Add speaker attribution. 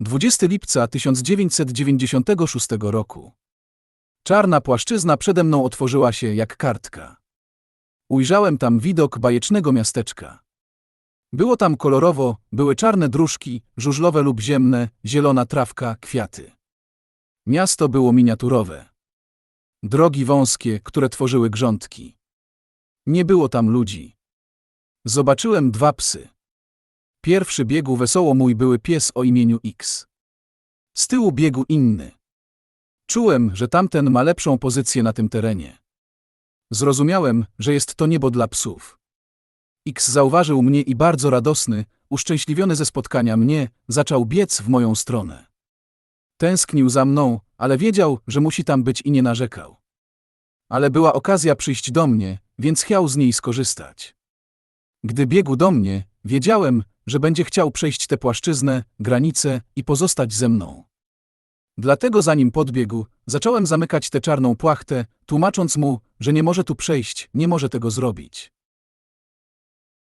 Speaker 1: 20 lipca 1996 roku. Czarna płaszczyzna przede mną otworzyła się jak kartka. Ujrzałem tam widok bajecznego miasteczka. Było tam kolorowo, były czarne dróżki, żużlowe lub ziemne, zielona trawka, kwiaty. Miasto było miniaturowe. Drogi wąskie, które tworzyły grządki. Nie było tam ludzi. Zobaczyłem dwa psy. Pierwszy biegł wesoło mój były pies o imieniu X. Z tyłu biegł inny. Czułem, że tamten ma lepszą pozycję na tym terenie. Zrozumiałem, że jest to niebo dla psów. X zauważył mnie i bardzo radosny, uszczęśliwiony ze spotkania mnie, zaczął biec w moją stronę. Tęsknił za mną, ale wiedział, że musi tam być i nie narzekał. Ale była okazja przyjść do mnie, więc chciał z niej skorzystać. Gdy biegł do mnie, wiedziałem, że będzie chciał przejść tę płaszczyznę, granicę i pozostać ze mną. Dlatego zanim podbiegł, zacząłem zamykać tę czarną płachtę, tłumacząc mu, że nie może tu przejść, nie może tego zrobić.